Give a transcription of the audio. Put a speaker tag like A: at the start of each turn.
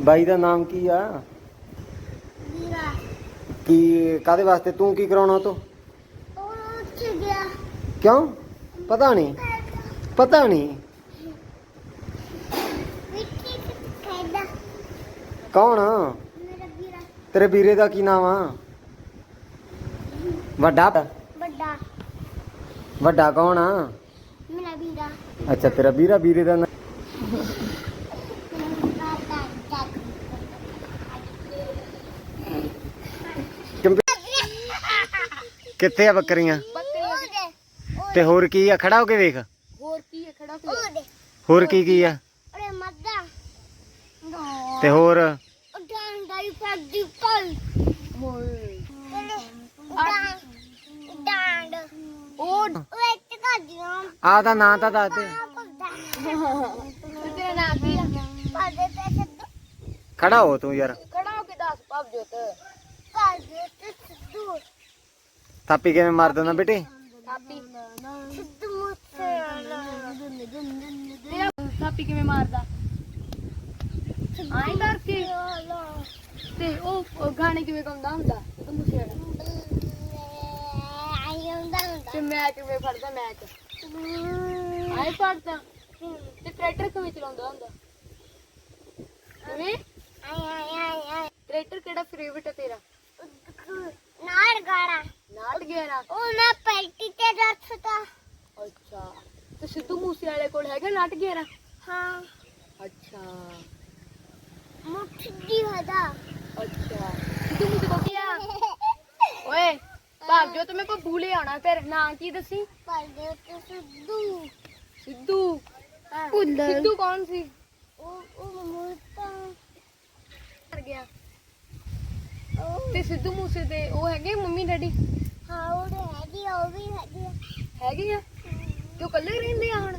A: ਬਾਈ ਦਾ ਨਾਮ ਕੀ ਆ?
B: ਵੀਰਾ
A: ਕੀ ਕਾਦੇ ਵਾਸਤੇ? ਤੂੰ ਕੀ ਕਰਾਉਣਾ ਤੋ
B: ਉਹ ਉੱਠ ਗਿਆ।
A: ਕਿਉਂ? ਪਤਾ ਨਹੀਂ। ਪਤਾ ਨਹੀਂ।
B: ਵਿੱਕੀ
A: ਕੌਣ?
B: ਮੇਰਾ ਵੀਰਾ।
A: ਤੇਰੇ ਵੀਰੇ ਦਾ ਕੀ ਨਾਮ ਆ? ਵੱਡਾ?
B: ਵੱਡਾ।
A: ਵੱਡਾ ਕੌਣ ਆ?
B: ਮੇਰਾ ਵੀਰਾ।
A: ਅੱਛਾ ਤੇਰਾ ਵੀਰਾ ਵੀਰੇ ਦਾ ਨਾਂ? ਕਿੱਥੇ ਆ ਬੱਕਰੀਆਂ?
B: ਬੱਕਰੀਆਂ
A: ਤੇ ਹੋਰ ਕੀ ਆ? ਖੜਾ ਹੋ ਕੇ ਵੇਖ।
B: ਹੋਰ ਕੀ ਹੈ ਖੜਾ ਉਹਦੇ
A: ਹੋਰ। ਕੀ ਕੀ ਆ?
B: ਉਹਦੇ ਮੱਦਾ
A: ਤੇ ਹੋਰ?
B: ਉਹ ਡਾਂਡਾ। ਹੀ ਫੱਡੀ ਪਲ ਡਾਂਡ ਉਹ ਕਾਦੀਆਂ
A: ਆ ਦਾ ਨਾਂ ਤਾਂ ਦੱਸ ਦੇ।
B: ਤੇਰਾ ਨਾਮ ਕੀ ਆ? ਪਾਦੇ ਤੇ ਸਿੱਧੂ।
A: ਖੜਾ ਹੋ ਤੂੰ ਯਾਰ।
B: ਖੜਾ ਹੋ ਕੇ ਦੱਸ ਭਵਜੋਤ ਪਾਦੇ ਤੇ ਸਿੱਧੂ।
A: ਥਾਪੀ ਕਿਵੇਂ ਮਾਰ ਦਿੰਦਾ ਬੇਟੇ
B: ਥਾਪੀ ਸਿੱਧੂ ਮੂਸੇ ਥਾਪੀ ਕਿਵੇਂ ਮਾਰਦਾ ਆਏ ਕਰਕੇ ਤੇ ਉਹ ਗਾਣੇ ਕਿਵੇਂ ਗਾਉਂਦਾ ਹੁੰਦਾ ਸਿੱਧੂ ਮੂਸੇ ਵਾਲਾ ਤੇ ਮੈਂ ਕਿਵੇਂ ਫੜਦਾ ਮੈਚ ਆਏ ਫੜਦਾ ਤੇ ਟਰੈਕਟਰ ਕਿਵੇਂ ਚਲਾਉਂਦਾ ਹੁੰਦਾ ਕਿਵੇਂ ਟਰੈਕਟਰ ਕਿਹੜਾ ਫੇਵਰਟ ਹੈ ਨਾੜ ਗੇਰਾ ਉਹ ਨਾ ਪੈਲਟੀ ਤੇ ਰੱਖਦਾ ਅੱਛਾ ਤੇ ਸਿੱਧੂ ਮੂਸੇ ਵਾਲੇ ਕੋਲ ਹੈਗਾ ਨਾਟ ਗੇਰਾ ਹਾਂ ਅੱਛਾ ਮੁੱਠੀ ਹਦਾ ਅੱਛਾ ਸਿੱਧੂ ਮੂਸੇ ਕੋਲ ਕੀ ਆ ਓਏ ਭਾਗ ਜੋ ਤੁਮੇ ਕੋ ਭੂਲੇ ਆਣਾ ਫਿਰ ਨਾਂ ਕੀ ਦੱਸੀ ਭਾਗੋ ਤੇ ਸਿੱਧੂ ਸਿੱਧੂ ਸਿੱਧੂ ਕੌਣ ਸੀ ਉਹ ਉਹ ਮੂਰਤਾ ਮਰ ਗਿਆ ਤੇ ਸਿੱਧੂ ਮੂਸੇ ਦੇ ਉਹ ਹੈਗੇ ਮੰਮੀ ਡੈਡੀ ਹਾਂ ਉਹ ਹੈਗੀ ਆ ਉਹ ਵੀ ਹੈਗੀ ਆ। ਹੈਗੀ ਆ? ਤੇ ਉਹ ਇਕੱਲੇ ਰਹਿੰਦੇ ਆ ਹੁਣ?